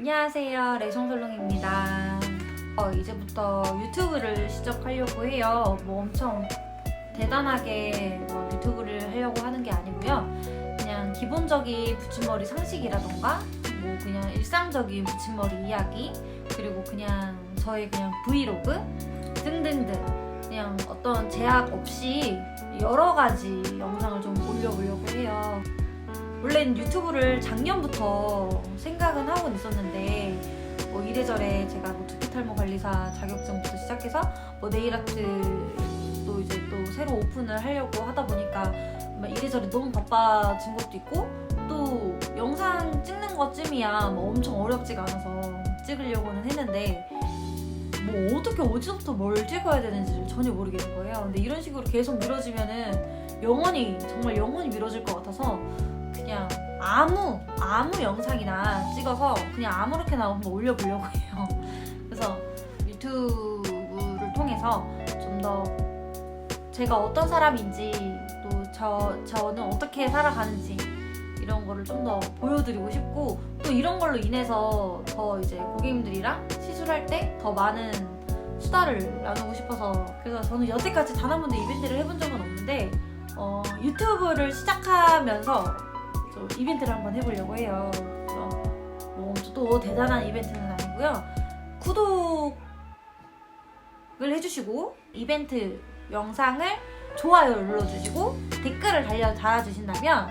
안녕하세요. 레송설롱입니다. 어, 이제부터 유튜브를 시작하려고 해요. 뭐 엄청 대단하게 뭐 유튜브를 하려고 하는 게 아니고요. 그냥 기본적인 붙임머리 상식이라던가 뭐 그냥 일상적인 붙임머리 이야기 그리고 그냥 저의 그냥 브이로그 등등등 그냥 어떤 제약 없이 여러 가지 영상을 좀 올려보려고 해요 원래는 유튜브를 작년부터 생각은 하고 있었는데 뭐 이래저래 제가 뭐 두피 탈모 관리사 자격증부터 시작해서 뭐 네일 아트도 이제 또 새로 오픈을 하려고 하다 보니까 막 이래저래 너무 바빠진 것도 있고 또 영상 찍는 것쯤이야 뭐 엄청 어렵지가 않아서 찍으려고는 했는데 뭐 어떻게 어디서부터 뭘 찍어야 되는지 전혀 모르겠는 거예요. 근데 이런 식으로 계속 미뤄지면은 영원히 정말 영원히 미뤄질 것 같아서 그냥 아무 아무 영상이나 찍어서 그냥 아무렇게나 한번 올려보려고 해요. 그래서 유튜브를 통해서 좀 더 제가 어떤 사람인지 또 저 저는 어떻게 살아가는지 이런 거를 좀 더 보여드리고 싶고 또 이런 걸로 인해서 더 이제 고객님들이랑 시술할 때 더 많은 수다를 나누고 싶어서 그래서 저는 여태까지 단 한 번도 이벤트를 해본 적은 없는데 어, 유튜브를 시작하면서 좀 이벤트를 한번 해보려고 해요. 그래서 뭐 또 대단한 이벤트는 아니고요. 구독을 해주시고 이벤트 영상을 좋아요를 눌러주시고 댓글을 달려 달아주신다면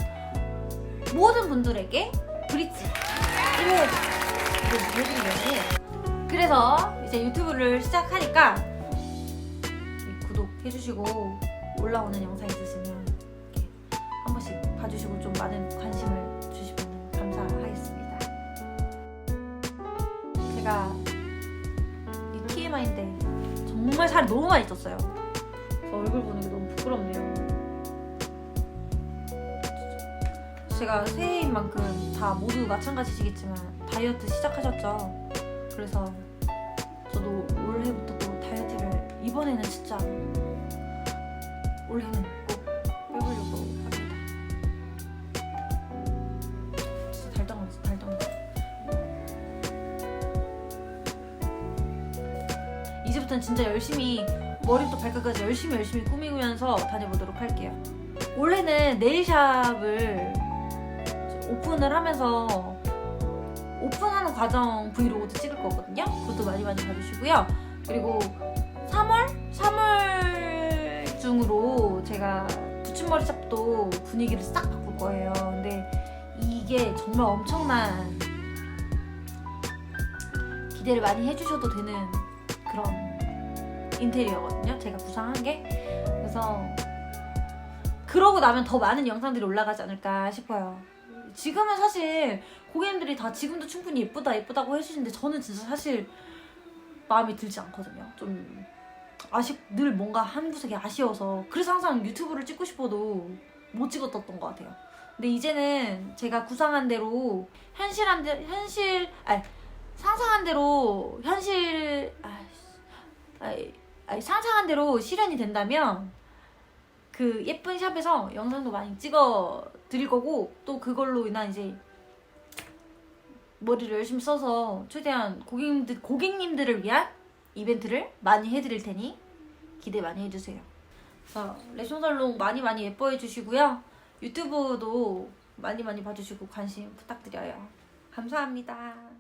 모든 분들에게 브릿지 1회 해드리려고. 그래서 이제 유튜브를 시작하니까 구독해주시고 올라오는 영상 있으시면 한 번씩 봐주시고 좀 많은 관심을 주시면 감사하겠습니다. 제가 이 TMI인데 정말 살이 너무 많이 쪘어요. 얼굴 보는 게 너무 부끄럽네요. 제가 새해인 만큼 다 모두 마찬가지시겠지만 다이어트 시작하셨죠. 그래서 저도 올해부터 또 다이어트를 이번에는 진짜 이제부터는 진짜 열심히 머리부터 발끝까지 열심히 열심히 꾸미면서 다녀보도록 할게요. 올해는 네일샵을 오픈을 하면서 오픈하는 과정 브이로그도 찍을 거거든요. 그것도 많이 많이 봐주시고요. 그리고 3월? 3월 중으로 제가 붙임머리 샵도 분위기를 싹 바꿀 거예요. 근데 이게 정말 엄청난 기대를 많이 해주셔도 되는 그런 인테리어거든요. 제가 구상한 게. 그래서 그러고 나면 더 많은 영상들이 올라가지 않을까 싶어요. 지금은 사실 고객님들이 다 지금도 충분히 예쁘다 예쁘다고 해주시는데 저는 진짜 사실 마음에 들지 않거든요. 좀 아쉽 늘 뭔가 한 구석이 아쉬워서 그래서 항상 유튜브를 찍고 싶어도 못 찍었던 것 같아요. 근데 이제는 제가 구상한 대로 현실한 대 현실 아니 상상한 대로 현실 아이, 아이, 상상한 대로 실현이 된다면 그 예쁜 샵에서 영상도 많이 찍어 드릴 거고 또 그걸로 인한 이제 머리를 열심히 써서 최대한 고객님들 고객님들을 위한 이벤트를 많이 해드릴 테니 기대 많이 해주세요. 자 레션살롱 많이 많이 예뻐해 주시고요. 유튜브도 많이 많이 봐주시고 관심 부탁드려요. 감사합니다.